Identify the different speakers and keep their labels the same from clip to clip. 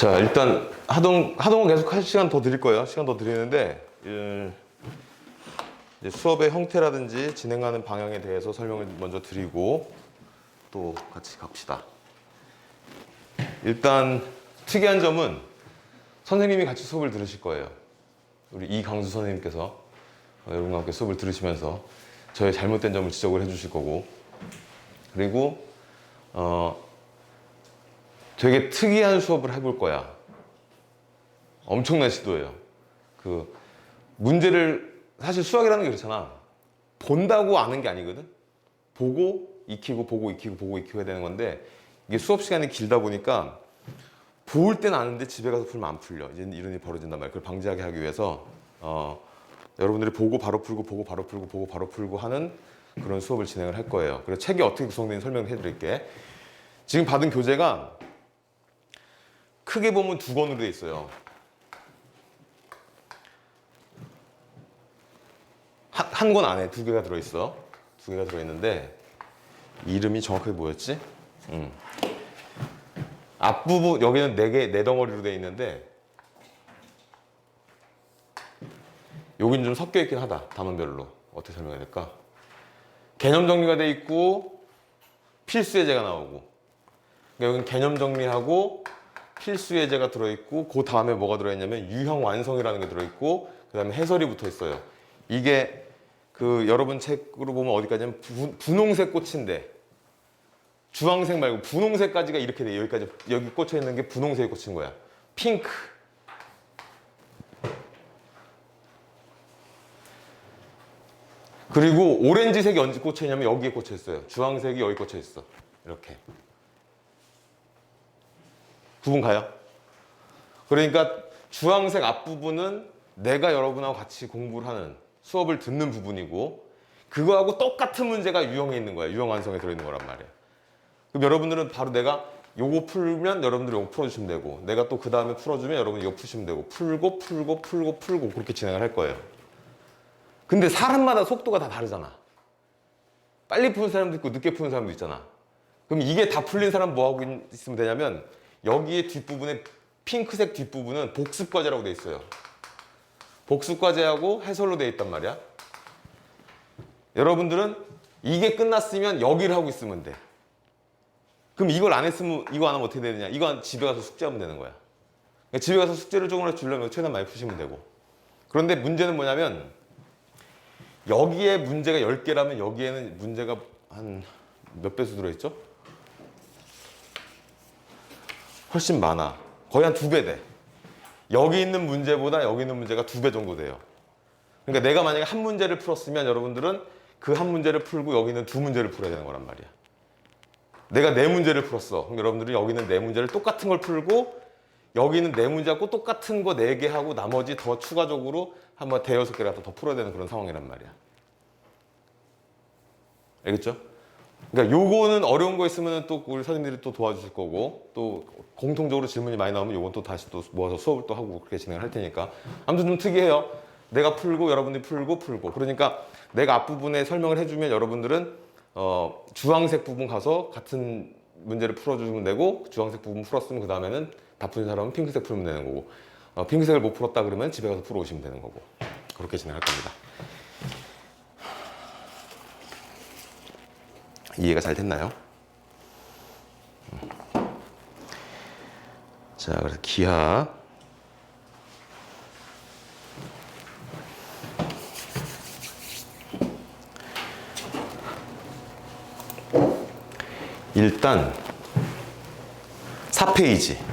Speaker 1: 자 일단 하동 하동은 계속 할 시간 더 드릴 거예요. 시간 더 드리는데 예, 이제 수업의 형태라든지 진행하는 방향에 대해서 설명을 먼저 드리고 또 같이 갑시다. 일단 특이한 점은 선생님이 같이 수업을 들으실 거예요. 우리 이강수 선생님께서 어, 여러분과 함께 수업을 들으시면서 저의 잘못된 점을 지적을 해주실 거고 그리고 어, 되게 특이한 수업을 해볼 거야. 엄청난 시도예요. 그 문제를 사실 수학이라는 게 그렇잖아. 본다고 아는 게 아니거든. 보고 익히고 보고 익히고 보고 해야 되는 건데 이게 수업 시간이 길다 보니까 볼 때는 아는데 집에 가서 풀면 안 풀려. 이제 이런 일이 벌어진단 말이야. 그걸 방지하게 하기 위해서 어, 여러분들이 보고 바로 풀고 보고 바로 풀고 보고 바로 풀고 하는 그런 수업을 진행을 할 거예요. 그래서 책이 어떻게 구성되는지 설명해 드릴게. 지금 받은 교재가 크게 보면 두 권으로 돼 있어요. 한 권 안에 두 개가 들어 있어. 두 개가 들어 있는데 이름이 정확하게 뭐였지? 음. 앞부분 여기는 네 개 네 덩어리로 돼 있는데 여긴 좀 섞여 있긴 하다. 단원별로 어떻게 설명해야 될까? 개념 정리가 돼 있고 필수 예제가 나오고 그러니까 여기는 개념 정리하고 필수 예제가 들어있고 그 다음에 뭐가 들어있냐면 유형 완성이라는 게 들어있고 그 다음에 해설이 붙어 있어요. 이게 그 여러분 책으로 보면 어디까지냐면 분- 분홍색 꽃인데 주황색 말고 분홍색까지가 이렇게 돼 여기까지 여기 꽂혀 있는 게 분홍색이 꽂힌 거야. 핑크. 그리고 오렌지색이 언제 꽂혀 있냐면 여기에 꽂혀 있어요. 주황색이 여기 꽂혀 있어. 이렇게. 구분 가요? 그러니까 주황색 앞부분은 내가 여러분하고 같이 공부를 하는 수업을 듣는 부분이고 그거하고 똑같은 문제가 유형에 있는 거야. 유형 완성에 들어있는 거란 말이야. 그럼 여러분들은 바로 내가 요거 풀면 여러분들이 요거 풀어주시면 되고 내가 또 그 다음에 풀어주면 여러분이 이거 푸시면 되고 풀고 풀고 풀고 풀고 그렇게 진행을 할 거예요. 근데 사람마다 속도가 다 다르잖아. 빨리 푸는 사람도 있고 늦게 푸는 사람도 있잖아. 그럼 이게 다 풀린 사람 뭐 하고 있- 있으면 되냐면 여기에 뒷부분에 핑크색 뒷부분은 복습 과제라고 돼 있어요. 복습 과제하고 해설로 돼 있단 말이야. 여러분들은 이게 끝났으면 여기를 하고 있으면 돼. 그럼 이걸 안 했으면 이거 안 하면 어떻게 되느냐? 이거 집에 가서 숙제하면 되는 거야. 그러니까 집에 가서 숙제를 조금이라도 주려면 최대한 많이 푸시면 되고. 그런데 문제는 뭐냐면 여기에 문제가 10개라면 여기에는 문제가 한 몇 배수 들어있죠? 훨씬 많아. 거의 한 두 배 돼. 여기 있는 문제보다 여기 있는 문제가 두 배 정도 돼요. 그러니까 내가 만약에 한 문제를 풀었으면 여러분들은 그 한 문제를 풀고 여기는 두 문제를 풀어야 되는 거란 말이야. 내가 네 문제를 풀었어. 그럼 여러분들이 여기는 네 문제를 똑같은 걸 풀고 여기는 네 문제하고 똑같은 거 네 개 하고 나머지 더 추가적으로 한번 대여섯 개라도 더 풀어야 되는 그런 상황이란 말이야. 알겠죠? 그러니까 요거는 어려운 거 있으면 또 우리 선생님들이 또 도와주실 거고 또 공통적으로 질문이 많이 나오면 요건 또 다시 또 모아서 수업을 또 하고 그렇게 진행을 할 테니까 아무튼 좀 특이해요. 내가 풀고 여러분들이 풀고 풀고 그러니까 내가 앞부분에 설명을 해주면 여러분들은 어, 주황색 부분 가서 같은 문제를 풀어주면 되고 주황색 부분 풀었으면 그 다음에는 다 풀린 사람은 핑크색 풀면 되는 거고 어, 핑크색을 못 풀었다 그러면 집에 가서 풀어 오시면 되는 거고 그렇게 진행할 겁니다. 이해가 잘 됐나요? 자, 그래서 기하. 일단 4페이지.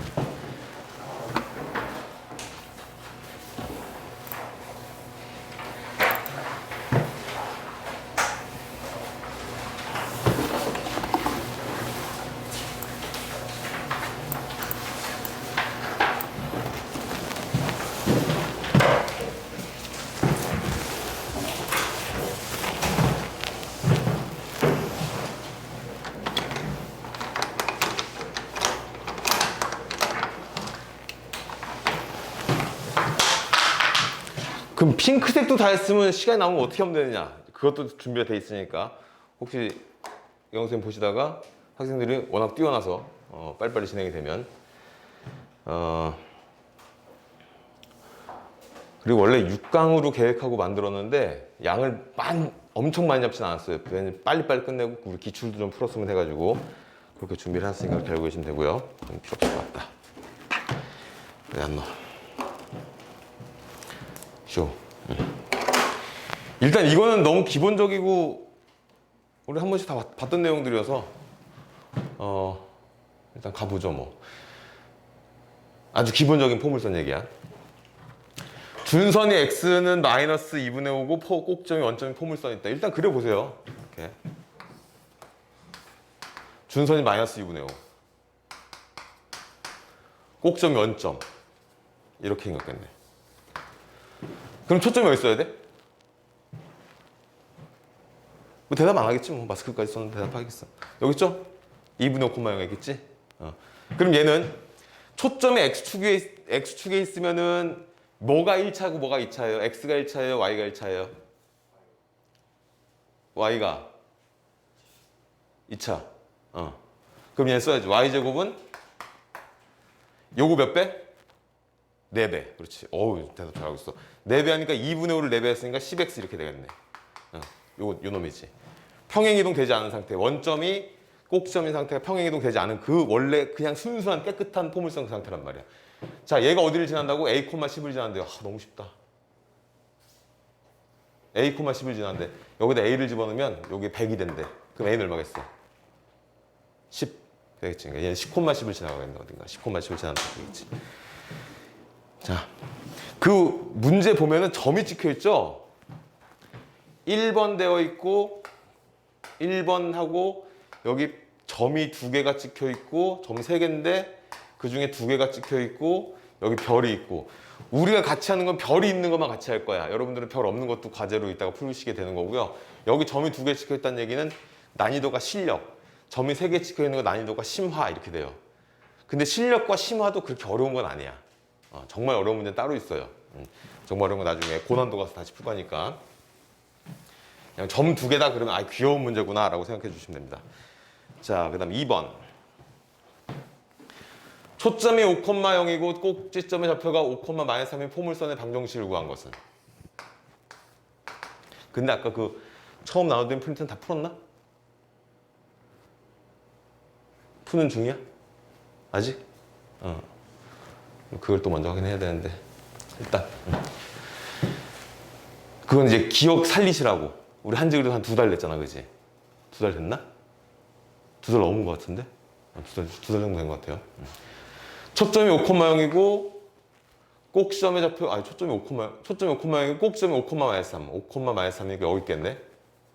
Speaker 1: 그럼 핑크색도 다 했으면 시간이 남으면 어떻게 하면 되느냐? 그것도 준비가 돼 있으니까 혹시 영생 보시다가 학생들이 워낙 뛰어나서 어, 빨리빨리 진행이 되면 어, 그리고 원래 6강으로 계획하고 만들었는데 양을 많, 엄청 많이 잡진 않았어요. 왜냐면 빨리빨리 끝내고 우리 기출도 좀 풀었으면 해가지고 그렇게 준비를 했으니까 알고 계시면 되고요. 좀 필요 없을 것 같다. 왜안 넣어? 쇼. 음. 일단 이거는 너무 기본적이고 우리 한 번씩 다 봤- 봤던 내용들이어서 어 일단 가보죠 뭐. 아주 기본적인 포물선 얘기야. 준선이 x는 마이너스 2분의 5고 포, 꼭점이 원점이 포물선이 있다. 일단 그려보세요. 이렇게. 준선이 마이너스 2분의 5. 꼭점이 원점. 이렇게 생겼겠네. 그럼 초점이 어디 있어야 돼? 뭐 대답 안 하겠지 뭐 마스크까지 썼는데 대답하겠어. 여기 있죠? 2분의 5 콤마 0 있겠지? 어. 그럼 얘는 초점이 x축에 x축에 있으면은 뭐가 1차고 뭐가 2차예요? x가 1차예요? y가 1차예요? y가 2차. 어. 그럼 얘는 써야지. y제곱은 요거 몇 배? 4배. 그렇지. 어우, 대답 잘하고 있어. 4배 하니까 2분의 5를 4배 했으니까 10x 이렇게 되겠네. 어. 요, 요 놈이지. 평행이동 되지 않은 상태. 원점이 꼭점인 상태가 평행이동 되지 않은 그 원래 그냥 순수한 깨끗한 포물선 상태란 말이야. 자, 얘가 어디를 지난다고? A, 10을 지난대요. 아, 너무 쉽다. A, 10을 지난데 여기다 A를 집어넣으면 여기 100이 된대. 그럼 A는 얼마겠어? 10 되겠지. 그러니까 얘는 10, 10을 지나가겠네 어딘가. 10, 10을 지난다 되겠지. 자, 그 문제 보면은 점이 찍혀 있죠? 1번 되어 있고 1번하고 여기 점이 두 개가 찍혀 있고 점세 개인데 그 중에 두 개가 찍혀 있고 여기 별이 있고 우리가 같이 하는 건 별이 있는 것만 같이 할 거야. 여러분들은 별 없는 것도 과제로 이따가 풀으시게 되는 거고요. 여기 점이 두 개 찍혀 있다는 얘기는 난이도가 실력, 점이 세 개 찍혀 있는 거 난이도가 심화 이렇게 돼요. 근데 실력과 심화도 그렇게 어려운 건 아니야. 어, 정말 어려운 문제는 따로 있어요. 음, 정말 어려운 건 나중에 고난도 가서 다시 풀 거니까. 그냥 점 두 개다 그러면 아 귀여운 문제구나 라고 생각해 주시면 됩니다. 자, 그 다음 2번. 초점이 5,0이고 꼭지점의 좌표가 5,-3인 포물선의 방정식을 구한 것은? 근데 아까 그 처음 나오던 프린트는 다 풀었나? 푸는 중이야? 아직? 어. 그걸 또 먼저 확인해야 되는데 일단 음. 그건 이제 기억 살리시라고 우리 한지 그래도 한 두 달 됐잖아 그지? 두 달 됐나? 두 달 넘은 것 같은데? 두 달, 두 달 정도 된 것 같아요 음. 초점이 5,0이고 꼭점의 좌표 아니 초점이 5, 초점이 5,0이고 꼭점이 5, 마이너스 3 5, 마이너스 3이니까 여기 있겠네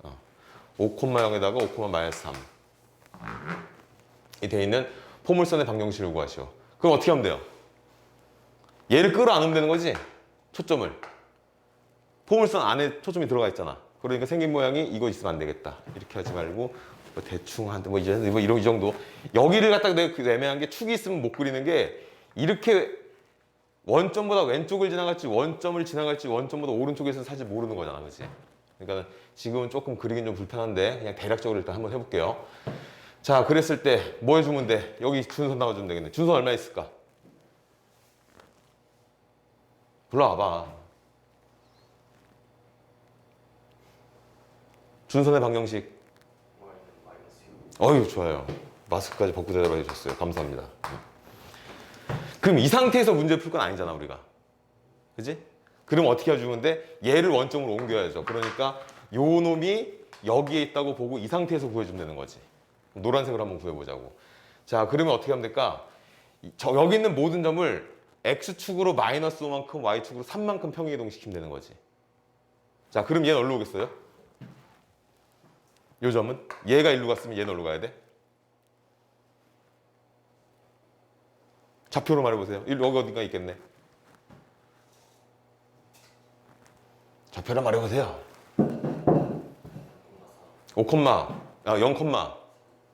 Speaker 1: 어. 5,0에다가 5, 마이너스 3이 돼 있는 포물선의 방정식을 구하시오 그럼 어떻게 하면 돼요? 얘를 끌어안으면 되는 거지? 초점을. 포물선 안에 초점이 들어가 있잖아. 그러니까 생긴 모양이 이거 있으면 안 되겠다. 이렇게 하지 말고 뭐 대충 한뭐 이제 뭐 이런 이 정도. 여기를 갖다가 내가 그 애매한 게 축이 있으면 못 그리는 게 이렇게 원점보다 왼쪽을 지나갈지 원점을 지나갈지 원점보다 오른쪽에서 사실 모르는 거잖아 그치 그러니까 지금은 조금 그리긴 좀 불편한데 그냥 대략적으로 일단 한번 해볼게요. 자 그랬을 때 뭐 해주면 돼? 여기 준선 나와주면 되겠네. 준선 얼마 있을까 불러와봐 준선의 방정식 어유 좋아요. 마스크까지 벗고 대답해 주셨어요. 감사합니다. 그럼 이 상태에서 문제 풀 건 아니잖아 우리가. 그지? 그럼 어떻게 해주는데 얘를 원점으로 옮겨야죠. 그러니까 요 놈이 여기에 있다고 보고 이 상태에서 구해주면 되는 거지. 노란색으로 한번 구해보자고. 자 그러면 어떻게 하면 될까? 이- 저 여기 있는 모든 점을 x축으로 마이너스 5만큼 y축으로 3만큼 평행 이동시키면 되는 거지. 자 그럼 얘는 어디로 오겠어요? 요 점은 얘가 일로 갔으면 얘는 어디로 가야 돼? 좌표로 말해보세요. 일- 여기 어딘가 있겠네. 좌표로 말해보세요. 5, 아, 0,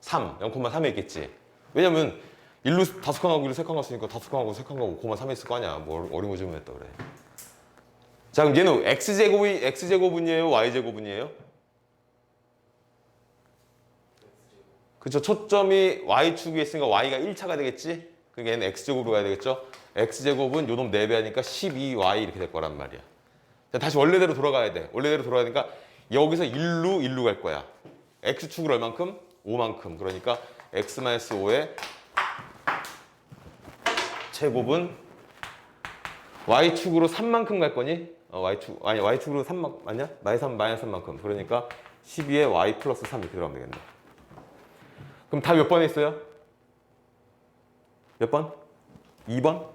Speaker 1: 3, 0,3에 있겠지. 왜냐면 일로 다섯 칸하고 일로 세칸 갔으니까 다섯 칸하고 세칸 가고 5,3에 있을 거 아니야. 뭐 어림오지면 했다 그래. 자 그럼 얘는 x 제곱이 x 제곱은이에요, y 제곱은이에요? 그쵸 초점이 y축에 있으니까 y가 1차가 되겠지 그러니까 얘는 x제곱으로 가야 되겠죠? x제곱은 요놈 4배 하니까 12y 이렇게 될 거란 말이야. 자, 다시 원래대로 돌아가야 돼. 원래대로 돌아가니까 여기서 1루 1루 갈 거야. x축을 얼만큼? 5만큼. 그러니까 x-5의 제곱은 y축으로 3만큼 갈 거니? 어, y축 아니 y축으로 3만 맞냐? 마이너스 3 마이너스 3만큼. 그러니까 12에 y 플러스 3 이렇게 들어가면 되겠네. 그럼 답 몇 번에 있어요? 몇 번? 2번?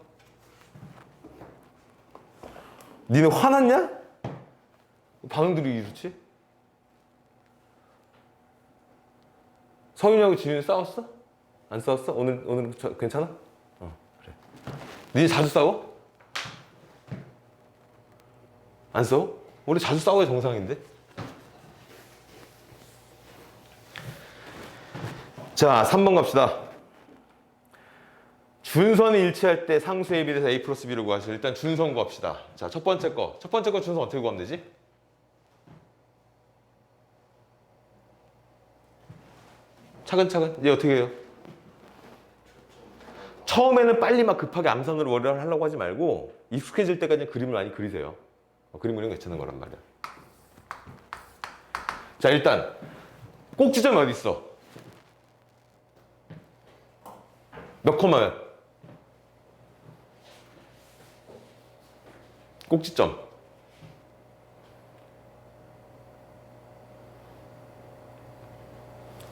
Speaker 1: 니네 화났냐? 반응들이 이렇지? 서윤이하고 지윤이 싸웠어? 안 싸웠어? 오늘 오늘 저, 괜찮아? 니네 자주 싸워? 안 싸워? 원래 자주 싸워야 정상인데. 자, 3번 갑시다. 준선이 일치할 때 상수 A, B 대해서 A 플러스 B를 구하시죠. 일단 준선 구합시다. 자, 첫 번째 거. 첫 번째 거 준선 어떻게 구하면 되지? 차근차근. 이제 어떻게 해요? 처음에는 빨리 막 급하게 암산으로 월요일 하려고 하지 말고 익숙해질 때까지 그림을 많이 그리세요. 어, 그림 그리는 거 괜찮은 거란 말이야. 자, 일단 꼭지점이 어디 있어? 몇 콤마야? 꼭지점.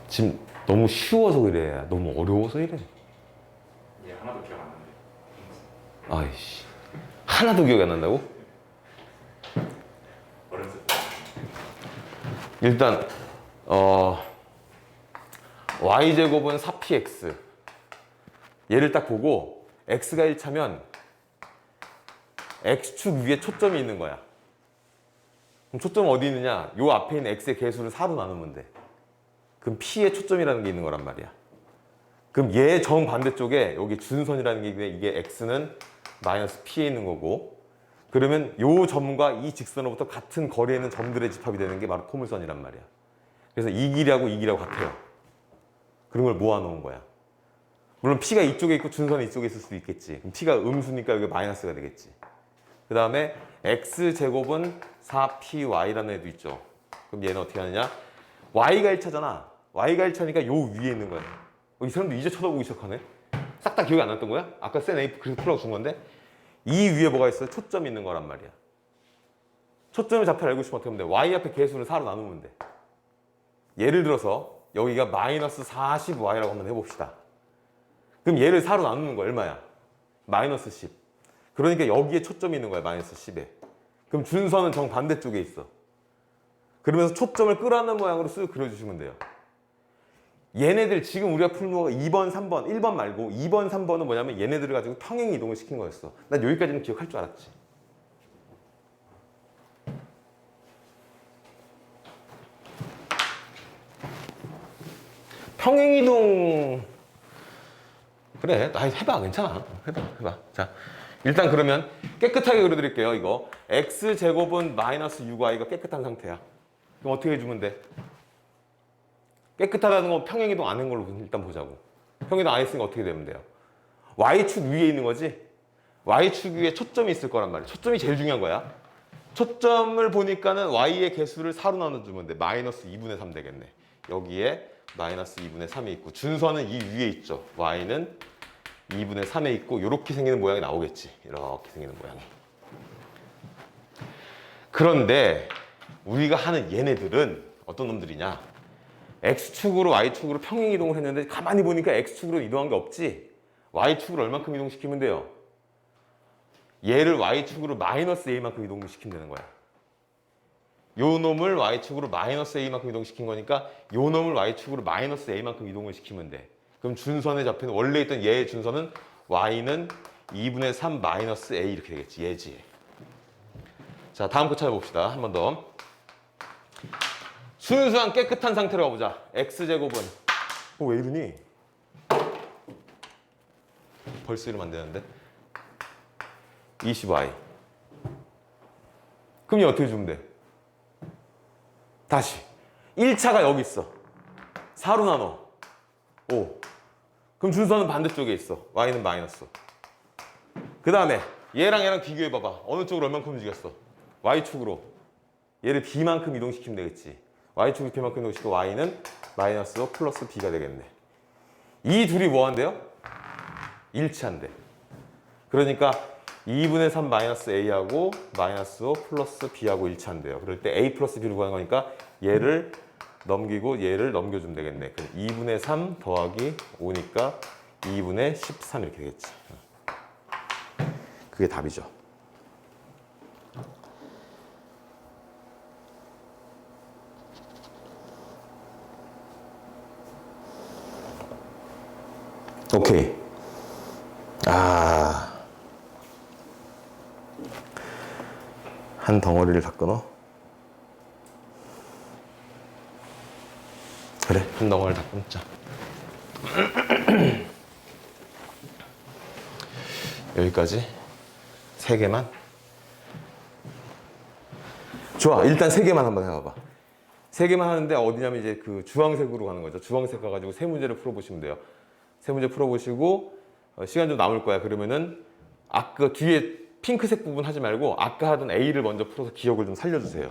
Speaker 1: 지금 너무 쉬워서 그래. 너무 어려워서 이래.
Speaker 2: 얘 하나도 기억 안 나는데.
Speaker 1: 아이씨. 하나도 기억이 안 난다고?
Speaker 2: 어렸을 때.
Speaker 1: 일단 어 y제곱은 4px 얘를 딱 보고 x가 1차면 x축 위에 초점이 있는 거야 그럼 초점은 어디 있느냐 요 앞에 있는 x의 개수를 4로 나누면 돼 그럼 p의 초점이라는 게 있는 거란 말이야 그럼 얘 정반대쪽에 여기 준선이라는 게 있는데 이게 x는 마이너스 p에 있는 거고 그러면 요 점과 이 직선으로부터 같은 거리에 있는 점들의 집합이 되는 게 바로 포물선이란 말이야. 그래서 이 길이하고 이 길이하고 같아요. 그런 걸 모아놓은 거야. 물론 P가 이쪽에 있고 준선이 이쪽에 있을 수도 있겠지. 그럼 P가 음수니까 여기 마이너스가 되겠지. 그 다음에 X제곱은 4PY라는 애도 있죠. 그럼 얘는 어떻게 하느냐? Y가 1차잖아. Y가 1차니까 요 위에 있는 거야. 어, 이 사람도 이제 쳐다보기 시작하네? 싹 다 기억이 안 났던 거야? 아까 센 A 그래서 풀라고 준 건데? 이 위에 뭐가 있어요? 초점이 있는 거란 말이야. 초점의 좌표를 알고 싶으면 어떻게 하면 돼? y 앞에 개수를 4로 나누면 돼. 예를 들어서 여기가 마이너스 40y라고 한번 해봅시다. 그럼 얘를 4로 나누는 거 얼마야? 마이너스 10. 그러니까 여기에 초점이 있는 거야, 마이너스 10에. 그럼 준선은 정반대쪽에 있어. 그러면서 초점을 끌어안는 모양으로 쓱 그려주시면 돼요. 얘네들 지금 우리가 푸는 거가 2번, 3번, 1번 말고 2번, 3번은 뭐냐면 얘네들을 가지고 평행 이동을 시킨 거였어. 난 여기까지는 기억할 줄 알았지. 평행 이동 그래, 나 해봐, 괜찮아. 해봐, 해봐. 자, 일단 그러면 깨끗하게 그려드릴게요. 이거 x 제곱은 마이너스 6y가 깨끗한 상태야. 그럼 어떻게 해주면 돼? 깨끗하다는 건 평행이동 안 한 걸로 일단 보자고. 평행이동 안 했으니까 어떻게 되면 돼요? Y축 위에 있는 거지? Y축 위에 초점이 있을 거란 말이야. 초점이 제일 중요한 거야. 초점을 보니까는 Y의 개수를 4로 나눠주면 돼. 마이너스 2분의 3 되겠네. 여기에 마이너스 2분의 3이 있고 준선은 이 위에 있죠. Y는 2분의 3에 있고 이렇게 생기는 모양이 나오겠지. 이렇게 생기는 모양이. 그런데 우리가 하는 얘네들은 어떤 놈들이냐? X축으로 Y축으로 평행 이동을 했는데 가만히 보니까 X축으로 이동한 게 없지. Y축으로 얼만큼 이동시키면 돼요? 얘를 Y축으로 마이너스 A만큼 이동시키면 되는 거야. 요 놈을 Y축으로 마이너스 A만큼 이동시킨 거니까 요 놈을 Y축으로 마이너스 A만큼 이동을 시키면 돼. 그럼 준선에 잡히는 원래 있던 얘의 준선은 Y는 2분의 3 마이너스 A 이렇게 되겠지. 얘지. 자, 다음 거 찾아봅시다. 한 번 더. 순수한 깨끗한 상태로 가보자. x제곱은 어, 왜 이러니? 벌써 이러면 안 되는데 20y 그럼 얘 어떻게 주면 돼? 다시 1차가 여기 있어 4로 나눠 5 그럼 준선은 반대쪽에 있어. y는 마이너스. 그 다음에 얘랑 얘랑 비교해봐봐. 어느 쪽으로 얼만큼 움직였어? y축으로. 얘를 b만큼 이동시키면 되겠지. Y축으로 b만큼 이동시키고 y는 마이너스 5 플러스 b가 되겠네. 이 둘이 뭐한대요? 일치한대. 그러니까 2분의 3 마이너스 a하고 마이너스 5 플러스 b하고 일치한대요. 그럴 때 a 플러스 b로 구하는 거니까 얘를 넘기고 얘를 넘겨주면 되겠네. 그럼 2분의 3 더하기 5니까 2분의 13 이렇게 되겠지. 그게 답이죠. 덩어리를 다 끊어. 그래, 한 덩어리를 다 끊자. 여기까지 세 개만. 좋아, 일단 세 개만 한번 해봐봐. 세 개만 하는데 어디냐면 이제 그 주황색으로 가는 거죠. 주황색 가가지고 세 문제를 풀어보시면 돼요. 세 문제 풀어보시고 어, 시간 좀 남을 거야. 그러면은 아까 뒤에 핑크색 부분 하지 말고 아까 하던 A를 먼저 풀어서 기억을 좀 살려주세요.